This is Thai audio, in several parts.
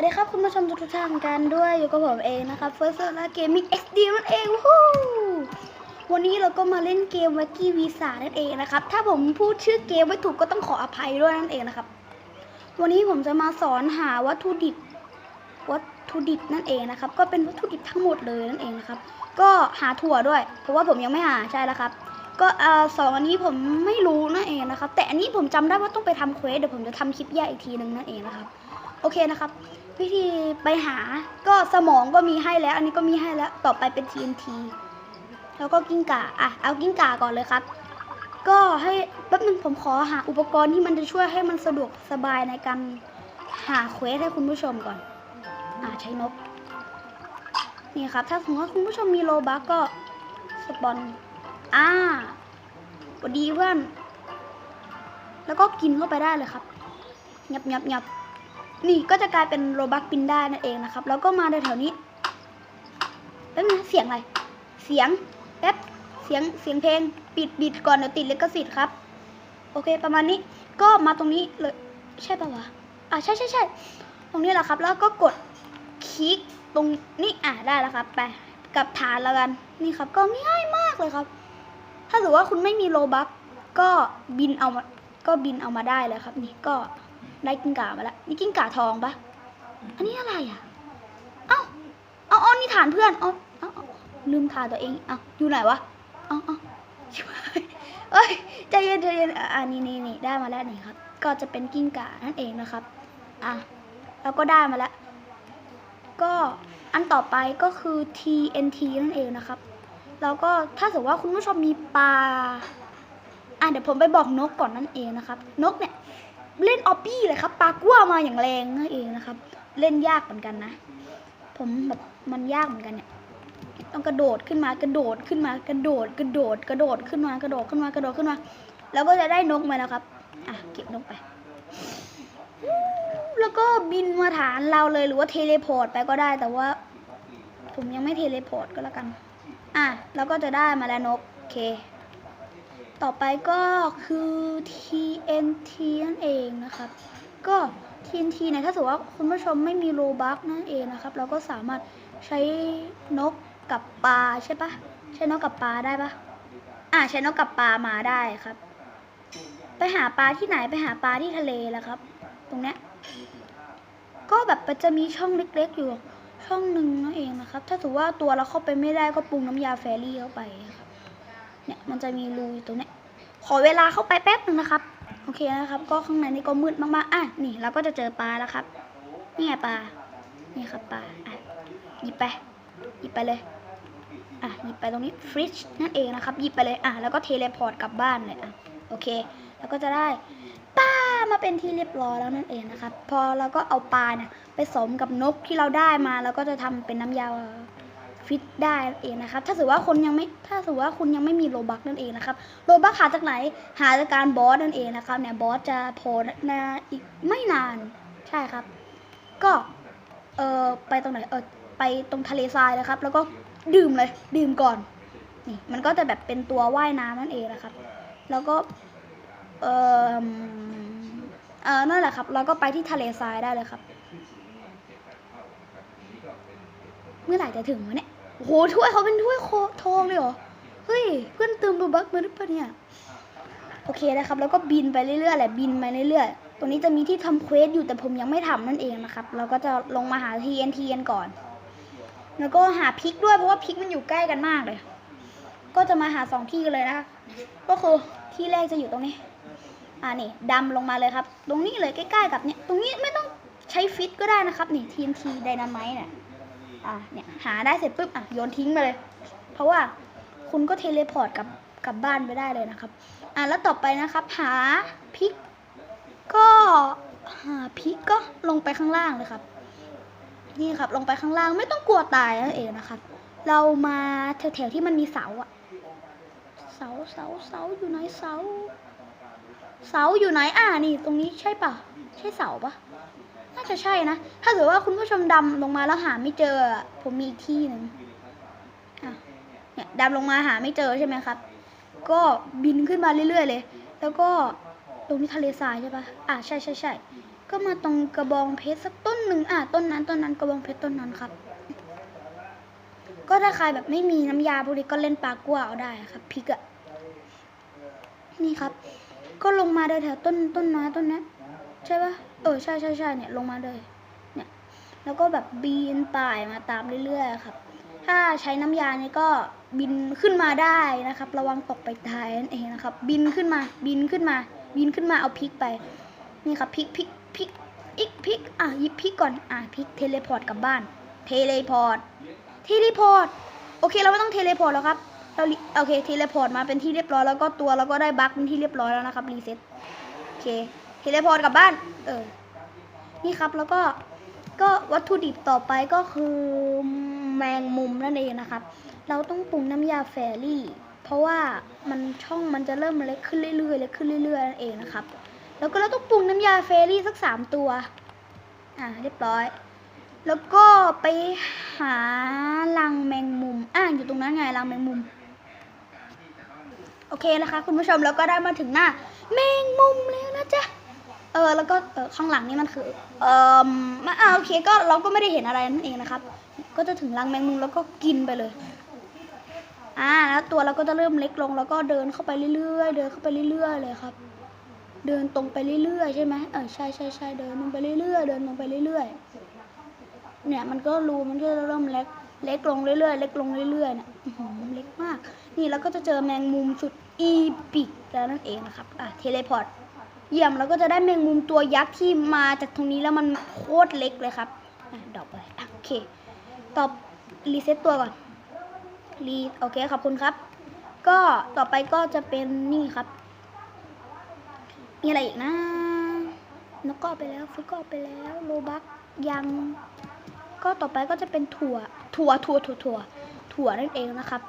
วัสดีครับคุณผู้ชมทุกท่านกันด้วยอยู่กับผมเองนะครับ First s o l a Gaming XD นั่นเองวู้วันนี้เราก็มาเล่นเกม Wacky Visa นั่นเองนะครับ ถ้าผมพูดชื่อเกมไม่ถูกก็ต้องขออภัยด้วยนั่นเองนะครับ วันนี้ผมจะมาสอนหาวัตถุดิบวัตถุดิบนั่นเองนะครับ ก็เป็นวัตถุดิบทั้งหมดเลยนั่นเองนะครับ ก็หาถั่วด้วย เพราะว่าผมยังไม่หาใช่แล้วครับ ก็สองอันนี้ผมไม่รู้นั่นเองนะครับ แต่อันนี้ผมจำได้ว่าต้องไปทำเควสเดี๋ยวผมจะทำคลิปแยกอีกทีหนึ่งนั่นเองนะครับโอเคนะครับ วิธีไปหาก็สมองก็มีให้แล้ว อันนี้ก็มีให้แล้วต่อไปเป็น TNT แล้วก็กิ้งก่าอะเอากิ้งก่าก่อนเลยครับ ก็ให้แป๊บนึงผมขอหาอุปกรณ์ที่มันจะช่วยให้มันสะดวกสบายในการหาเควสให้คุณผู้ชมก่อน อ่าใช้นก นี่ครับ ถ้าสมมติว่าคุณผู้ชมมีโลบักก็สปอนอ่าสวัสดีเพื่อนแล้วก็กินเข้าไปได้เลยครับยับยับยับ นี่ก็จะกลายเป็นโรบักปินได้นั่นเองนะครับ แล้วก็มาแถวๆนี้แป๊บนึงเสียงอะไร เสียงแป๊บเสียงเสียงเพลงปิดบิดก่อนเดี๋ยวติดลิขสิทธิ์ครับ โอเคประมาณนี้ก็มาตรงนี้เลยใช่ปะวะอ่าใช่ใช่ใช่ตรงนี้แหละครับ แล้วก็กดคลิกตรงนี้อ่าได้แล้วครับไปกับฐานแล้วกันนี่ครับ ก็ง่ายมากเลยครับ ถ้าสมมติว่าคุณไม่มีโลบักก็บินเอามาก็บินเอามาได้เลยครับ นี่ก็ ได้กิ้งก่ามาแล้วนี่กิ้งก่าทองปะอันนี้อะไรอะ เอ้าเอาเอานี่ฐานเพื่อนเอาเอาเอาลืมฐานตัวเองเอาอยู่ไหนวะเอาเอาชิบหายเอ้ยใจเย็นใจเย็นอะอ่านี่นี่นี่ได้มาแล้วนี่ครับ ก็จะเป็นกิ้งก่านั่นเองนะครับ อะเราก็ได้มาแล้ว ก็อันต่อไปก็คือ TNT นั่นเองนะครับแล้วก็ถ้าสมมติว่าคุณผู้ชมมีปลา อะเดี๋ยวผมไปบอกนกก่อนนั่นเองนะครับ นกเนี่ย เล่นออปปี้เลยครับปลากั้วมาอย่างแรงนั่นเองนะครับ เล่นยากเหมือนกันนะ ผมแบบมันยากเหมือนกันเนี่ยต้องกระโดดขึ้นมากระโดดขึ้นมากระโดดกระโดดกระโดดขึ้นมากระโดดขึ้นมากระโดดขึ้นมา แล้วก็จะได้นกมาแล้วครับ อะเก็บนกไป แล้วก็บินมาฐานเราเลยหรือว่าเทเลพอร์ตไปก็ได้แต่ว่า ผมยังไม่เทเลพอร์ตก็แล้วกัน อะแล้วก็จะได้มาแล้วนกโอเค ต่อไปก็คือ TNT นั่นเองนะครับ ก็ TNT เนี่ยถ้าสมมติว่าคุณผู้ชมไม่มีโลบักนั่นเองนะครับ เราก็สามารถใช้นกกับปลาใช่ปะใช้นกกับปลาได้ปะอ่าใช้นกกับปลามาได้ครับ ไปหาปลาที่ไหนไปหาปลาที่ทะเลแล้วครับ ตรงเนี้ยก็แบบมันจะมีช่องเล็กๆอยู่ช่องหนึ่งนั่นเองนะครับ ถ้าสมมติว่าตัวเราเข้าไปไม่ได้ก็ปรุงน้ำยาแฟรี่เข้าไปครับ เนี่ยมันจะมีรูอยู่ตรงนี้ขอเวลาเข้าไปแป๊บหนึ่งนะครับ โอเคนะครับ ก็ข้างในนี่ก็มืดมากๆอะนี่เราก็จะเจอปลาแล้วครับ นี่ไงปลา นี่ครับปลา อะหยิบไป หยิบไปเลย อะหยิบไปตรงนี้ฟริชนั่นเองนะครับ หยิบไปเลย อะแล้วก็เทเลพอร์ตกลับบ้านเลยอะ โอเค แล้วก็จะได้ปลามาเป็นที่เรียบร้อยแล้วนั่นเองนะครับ พอเราก็เอาปลาเนี่ยไปสมกับนกที่เราได้มา แล้วก็จะทำเป็นน้ำยา ฟิตได้เองนะครับ ถ้าสมมติว่าคนยังไม่ ถ้าสมมติว่าคุณยังไม่มีโลบักนั่นเองนะครับ โลบักหาจากไหน หาจากการบอสนั่นเองนะครับ เนี่ยบอสจะโผล่ในอีกไม่นาน ใช่ครับ ก็ เออไปตรงไหน เออไปตรงทะเลทรายนะครับ แล้วก็ดื่มเลย ดื่มก่อน นี่ มันก็จะแบบเป็นตัวว่ายน้ำนั่นเองนะครับ แล้วก็ เออเออนั่นแหละครับแล้วก็ไปที่ทะเลทรายได้เลยครับ เมื่อไหร่จะถึงวะเนี่ย โอ้โหถ้วยเขาเป็นถ้วยโคทองเลยเหรอ เฮ้ย เพื่อนเติมโลบักมาหรือเปล่าเนี่ย โอเคนะครับ แล้วก็บินไปเรื่อยๆแหละ บินไปเรื่อยๆ ตรงนี้จะมีที่ทำเควสอยู่แต่ผมยังไม่ทำนั่นเองนะครับ เราก็จะลงมาหา TNT กันก่อน แล้วก็หาพิกด้วยเพราะว่าพิกมันอยู่ใกล้กันมากเลย ก็จะมาหาสองที่กันเลยนะคะ ก็คือที่แรกจะอยู่ตรงนี้ อ่านี่ดำลงมาเลยครับ ตรงนี้เลยใกล้ๆกับเนี่ย ตรงนี้ไม่ต้องใช้ฟิตก็ได้นะครับนี่ TNT ไดนาไมต์เนี่ย อะเนี่ยหาได้เสร็จปุ๊บอะโยนทิ้งมาเลย เพราะว่าคุณก็เทเลพอร์ตกลับกลับบ้านไปได้เลยนะครับ อะแล้วต่อไปนะครับ หาพริก ก็หาพริกก็ลงไปข้างล่างเลยครับ นี่ครับลงไปข้างล่างไม่ต้องกลัวตายนั่นเองนะครับ เรามาแถวๆที่มันมีเสาอะเสาเสาเสาอยู่ไหนเสา เสาอยู่ไหนอ่านี่ ตรงนี้ใช่ปะใช่เสาปะ น่าจะใช่นะ ถ้าเกิดว่าคุณผู้ชมดำลงมาแล้วหาไม่เจอ ผมมีอีกที่หนึ่งเนี่ยดำลงมาหาไม่เจอใช่ไหมครับ ก็บินขึ้นมาเรื่อยๆเลย แล้วก็ตรงนี้ทะเลทรายใช่ปะอะใช่ใช่ใช่ ก็มาตรงกระบองเพชรสักต้นหนึ่งอะต้นนั้นต้นนั้นกระบองเพชรต้นนั้นครับ ก็ถ้าใครแบบไม่มีน้ำยาพวกนี้ก็เล่นปลากัวเอาได้ครับพริกอะนี่ครับ ก็ลงมาแถวๆต้นต้นน้อยต้นนี้ ใช่ปะเออใช่ใช่ใช่เนี่ยลงมาเลยเนี่ยแล้วก็แบบบินป่ายมาตามเรื่อยๆครับ ถ้าใช้น้ำยาเนี่ยก็บินขึ้นมาได้นะครับ ระวังตกไปตายนั่นเองนะครับ บินขึ้นมาบินขึ้นมา บินขึ้นมาเอาพริกไป นี่ครับพริกพริกพริกอีกพริกอะยิบพริกก่อนอะพริกเทเลพอร์ตกลับบ้าน เทเลพอร์ตเทเลพอร์ตโอเคเราไม่ต้องเทเลพอร์ตแล้วครับเราโอเคเทเลพอร์ตมาเป็นที่เรียบร้อยแล้วก็ตัวเราก็ได้บั๊กเป็นที่เรียบร้อยแล้วนะครับรีเซ็ตโอเค เทเลพอร์ตกลับบ้าน เออ นี่ครับแล้วก็ก็วัตถุดิบต่อไปก็คือแมงมุมนั่นเองนะครับ เราต้องปรุงน้ำยาแฟรี่ เพราะว่ามันช่องมันจะเริ่มเล็กขึ้นเรื่อยๆเล็กขึ้นเรื่อยๆนั่นเองนะครับ แล้วก็เราต้องปรุงน้ำยาเฟรี่สักสามตัว อ่าเรียบร้อย แล้วก็ไปหารังแมงมุม อ่าอยู่ตรงนั้นไงรังแมงมุม โอเคนะคะ คุณผู้ชมแล้วก็ได้มาถึงหน้า แมงมุมแล้วนะจ๊ะ ออแล้วก็เออข้างหลังนี่มันคือเออมาอ่าโอเคก็เราก็ไม่ได้เห็นอะไรนั่นเองนะครับ ก็จะถึงรังแมงมุมแล้วก็กินไปเลยอ่าแล้วตัวเราก็จะเริ่มเล็กลง แล้วก็เดินเข้าไปเรื่อยๆเดินเข้าไปเรื่อยๆเลยครับ เดินตรงไปเรื่อยๆใช่ไหมเออใช่ใช่ใช่เดินลงไปเรื่อยๆเดินลงไปเรื่อยๆเนี่ยมันก็รูมันก็จะเริ่มเล็กเล็กลงเรื่อยๆเล็กลงเรื่อยๆเนี่ยอื้อหือเล็กมาก นี่แล้วก็จะเจอแมงมุมสุดอีปิกแล้วนั่นเองนะครับอะเทเลพอร์ต เยี่ยมแล้วก็จะได้แมงมุมตัวยักษ์ที่มาจากตรงนี้แล้วมันโคตรเล็กเลยครับอะดอกไปโอเคตอบรีเซ็ตตัวก่อนรีโอเคขอบคุณครับ ก็ต่อไปก็จะเป็นนี่ครับ มีอะไรอีกนะนกก็เอไปแล้วฟุตก็เอไปแล้วโลบักยัง ก็ต่อไปก็จะเป็นถั่ว ถั่วถั่วถั่วถั่วถั่วนั่นเองนะครับ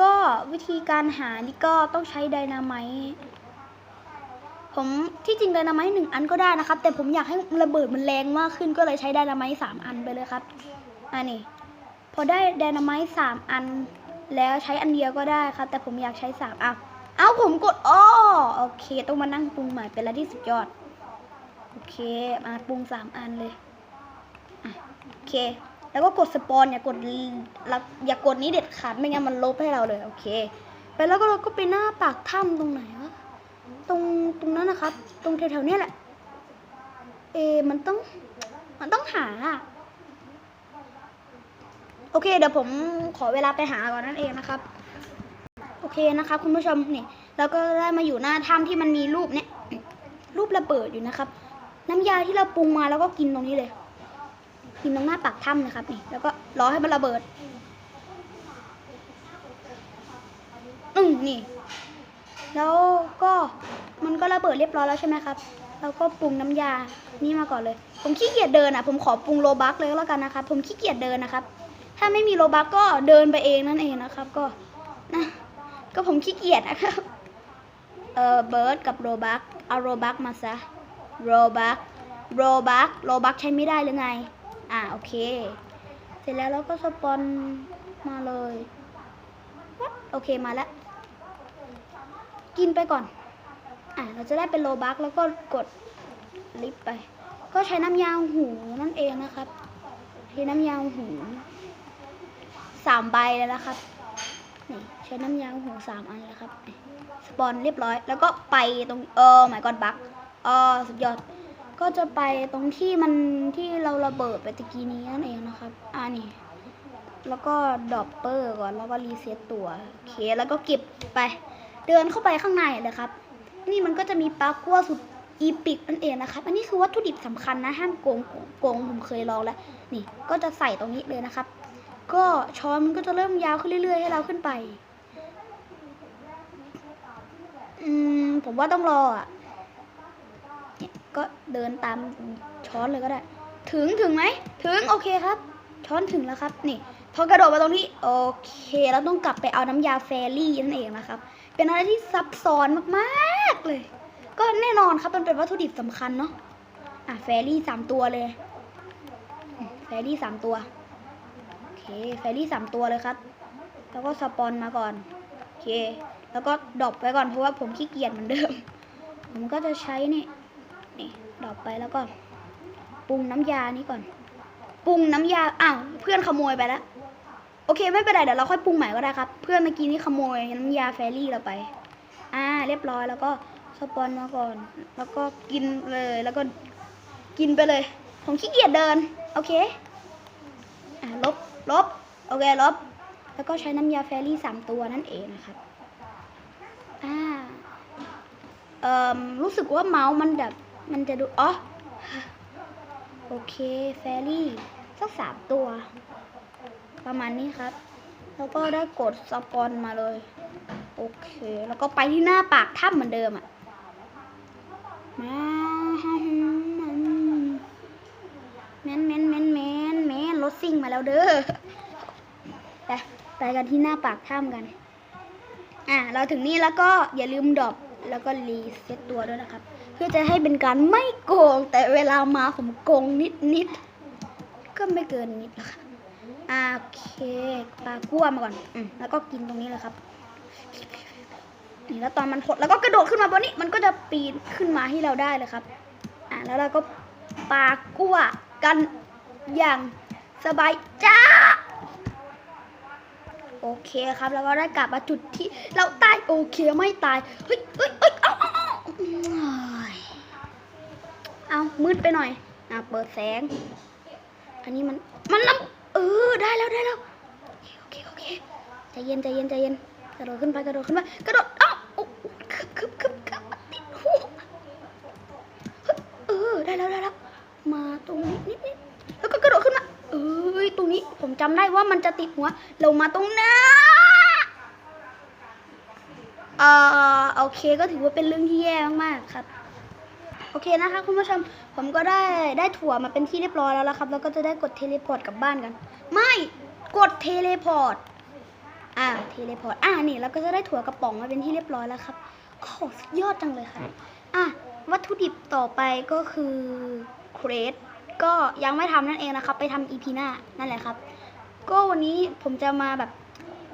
ก็วิธีการหานี่ก็ต้องใช้ไดนาไมต์ ผมที่จริงไดนาไมต์หนึ่งอันก็ได้นะครับ แต่ผมอยากให้ระเบิดมันแรงมากขึ้นก็เลยใช้ไดนาไมต์สามอันไปเลยครับอันนี้พอได้ไดนาไมต์สามอัน แล้วใช้อันเดียวก็ได้ครับ แต่ผมอยากใช้สามอะเอาผมกดอ้อโอเค ต้องมานั่งปรุงใหม่เป็นอะไรที่สุดยอด โอเค มาปรุงสามอันเลยอโอเค แล้วก็กดสปอนอย่ากดอย่ากดนี้เด็ดขาดไม่งั้นมันลบให้เราเลย โอเค ไปแล้วก็เราก็ไปหน้าปากถ้ำตรงไหนวะ ตรงตรงนั้นนะครับ ตรงแถวๆนี้แหละ เอ มันต้อง มันต้องหา โอเค เดี๋ยวผมขอเวลาไปหาก่อนนั่นเองนะครับ โอเคนะครับคุณผู้ชมนี่เราก็ได้มาอยู่หน้าถ้ำที่มันมีรูปเนี่ย รูประเบิดอยู่นะครับ น้ำยาที่เราปรุงมาแล้วก็กินตรงนี้เลย กินตรงหน้าปากถ้ำนะครับนี่ แล้วก็รอให้มันระเบิดอืมนี่ แล้วก็มันก็ระเบิดเรียบร้อยแล้วใช่ไหมครับเราก็ปรุงน้ำยานี่มาก่อนเลย ผมขี้เกียจเดินอะ ผมขอปรุงโลบักเลยแล้วกันนะครับ ผมขี้เกียจเดินนะครับ ถ้าไม่มีโลบักก็เดินไปเองนั่นเองนะครับ ก็นะก็ผมขี้เกียจนะครับเออเบิร์ดกับโรบักเอาโรบักมาซะโรบักโรบักโรบักใช้ไม่ได้หรือไง อ่าโอเค เสร็จแล้วเราก็สปอนมาเลยวัดโอเคมาแล้ว กินไปก่อน อ่าเราจะได้เป็นโลบักแล้วก็กดลิฟไป ก็ใช้น้ำยาหูนั่นเองนะครับใช้น้ำยาหูสามใบเลยนะครับนี่ใช้น้ำยาหูสามอันเลยครับสปอนเรียบร้อย แล้วก็ไปตรงเออหมายก่อนบักเออสุดยอดก็จะไปตรงที่มันที่เราระเบิดไปตะกี้นี้นั่นเองนะครับ อ่านี่แล้วก็ดอปเปอร์ก่อนแล้วก็รีเซ็ตตัวโอเคแล้วก็เก็บไป เดินเข้าไปข้างในเลยครับ นี่มันก็จะมีปลากัวสุดอีปิกนั่นเองนะครับ อันนี้คือวัตถุดิบสำคัญนะห้ามโกงโกงผมเคยลองแล้ว นี่ก็จะใส่ตรงนี้เลยนะครับ ก็ช้อนมันก็จะเริ่มยาวขึ้นเรื่อยๆ ให้เราขึ้นไป อืมผมว่าต้องรออะก็เดินตามช้อนเลยก็ได้ ถึงถึงไหมถึงโอเคครับ ช้อนถึงแล้วครับ นี่ พอกระโดดมาตรงนี้โอเค เราต้องกลับไปเอาน้ำยาแฟรี่นั่นเองนะครับ เป็นอะไรที่ซับซ้อนมากๆเลย ก็แน่นอนครับมันเป็นวัตถุดิบสำคัญเนาะอะแฟรี่สามตัวเลยแฟรี่สามตัวโอเคแฟรี่สามตัวเลยครับ แล้วก็สปอนมาก่อนโอเค แล้วก็ดรอปไว้ก่อนเพราะว่าผมขี้เกียจเหมือนเดิม ผมก็จะใช้นี่นี่ดรอปไปแล้วก็ปรุงน้ำยานี้ก่อนปรุงน้ำยาอ้าวเพื่อนขโมยไปแล้ว โอเคไม่เป็นไรเดี๋ยวเราค่อยปรุงใหม่ก็ได้ครับ เพื่อนเมื่อกี้นี่ขโมยน้ำยาแฟรี่เราไป อ่า เรียบร้อยแล้วก็สปอนมาก่อน แล้วก็กินเลยแล้วก็กินไปเลย ผมขี้เกียจเดิน โอเค อ่าลบลบโอเคลบ แล้วก็ใช้น้ำยาแฟรี่สามตัวนั่นเองนะครับอ่าเอ่อรู้สึกว่าเมาส์มันแบบมันจะดูอ๋อโอเคแฟรี่สักสามตัว ประมาณนี้ครับ แล้วก็ได้กดสปอนมาเลย โอเค แล้วก็ไปที่หน้าปากถ้ำเหมือนเดิมอะมาแมนแมนแมนแมนแมนรถซิ่งมาแล้วเด้อไปไปกันที่หน้าปากถ้ำกัน อะเราถึงนี่แล้วก็อย่าลืมดรอปแล้วก็รีเซ็ตตัวด้วยนะครับ เพื่อจะให้เป็นการไม่โกงแต่เวลามาผมโกงนิดนิดก็ไม่เกินนิดหรอกค่ะอะ โอเคปลากั้วมาก่อนอืมแล้วก็กินตรงนี้เลยครับนี่แล้วตอนมันหดแล้วก็กระโดดขึ้นมาบนนี้มันก็จะปีนขึ้นมาให้เราได้เลยครับ อะแล้วเราก็ปลากั้วกันอย่างสบายจ้า โอเคครับแล้วก็ได้กลับมาจุดที่เราตายโอเคไม่ตายเฮ้ยเฮ้ยเฮ้ยเอาเอาเอาเอาเอามืดไปหน่อยอะเปิดแสง อันนี้มันมันลำ เออได้แล้วได้แล้วโอเคโอเคใจเย็นใจเย็นใจเย็นกระโดดขึ้นไปกระโดดขึ้นไปกระโดดเอ้าโอ้คึบคึบคึบคึบติดหัวเออได้แล้วได้แล้วมาตรงนี้นิดนิดแล้วก็กระโดดขึ้นมาเอ้ยตรงนี้ผมจำได้ว่ามันจะติดหัว เรามาตรงหน้าเอ่อโอเคก็ถือว่าเป็นเรื่องที่แย่มากๆครับ อเคนะคะคุณผู้ชมผมก็ได้ได้ถั่วมาเป็นที่เรียบร้อยแล้วละครับ แล้วก็จะได้กดเทเลพอร์ตกลับบ้านกัน ไม่กดเทเลพอร์ตอ่าเทเลพอร์ตอ่านี่แล้วก็จะได้ถั่วกระป๋องมาเป็นที่เรียบร้อยแล้วครับโอ้โหสุดยอดจังเลยค่ะอะวัตถุดิบต่อไปก็คือเครสก็ยังไม่ทำนั่นเองนะครับ ไปทำอีพีหน้านั่นแหละครับ ก็วันนี้ผมจะมาแบบ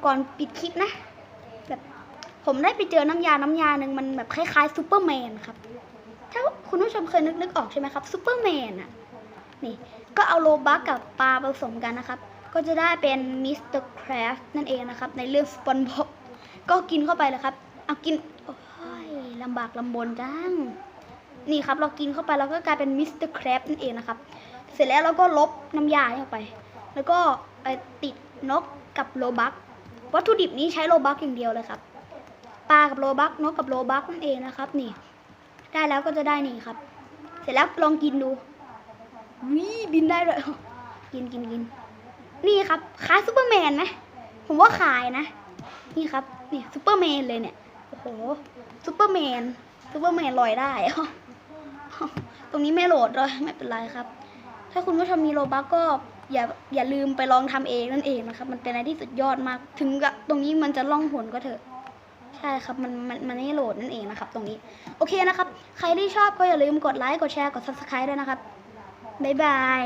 ก่อนปิดคลิปนะ แบบผมได้ไปเจอน้ำยาน้ำยาหนึ่งมันแบบคล้ายๆซูเปอร์แมนครับถ้า คุณผู้ชมเคยนึกนึกออกใช่ไหมครับซูเปอร์แมนอะนี่ก็เอาโลบักกับปลาผสมกันนะครับ ก็จะได้เป็นมิสเตอร์คราฟนั่นเองนะครับ ในเรื่องสปอนบ็อกก็กินเข้าไปเลยครับ เอากิน โอ้ยลำบากลำบนจัง นี่ครับ เรากินเข้าไปแล้วก็กลายเป็นมิสเตอร์คราฟนั่นเองนะครับ เสร็จแล้วเราก็ลบน้ำยาเข้าไป แล้วก็ไปติดนกกับโลบักวัตถุดิบนี้ใช้โลบักอย่างเดียวเลยครับ ปลากับโลบักนกกับโลบักนั่นเองนะครับ นี่ ได้แล้วก็จะได้นี่ครับ เสร็จแล้วลองกินดูวิบินได้เลยกินกินกินนี่ครับคล้ายซูเปอร์แมนไหมผมว่าขายนะ นี่ครับนี่ซูเปอร์แมนเลยเนี่ยโอ้โหซูเปอร์แมนซูเปอร์แมนลอยได้ตรงนี้ไม่โหลดเลยไม่เป็นไรครับ ถ้าคุณผู้ชมมีโลบักก็อย่าอย่าลืมไปลองทำเองนั่นเองนะครับ มันเป็นอะไรที่สุดยอดมาก ถึงกับตรงนี้มันจะล่องหนก็เถอะ ใช่ครับมันมันมันไม่โหลดนั่นเองนะครับ ตรงนี้ โอเคนะครับ ใครที่ชอบก็อย่าลืมกดไลค์กดแชร์กด subscribe ด้วยนะครับบ๊ายบาย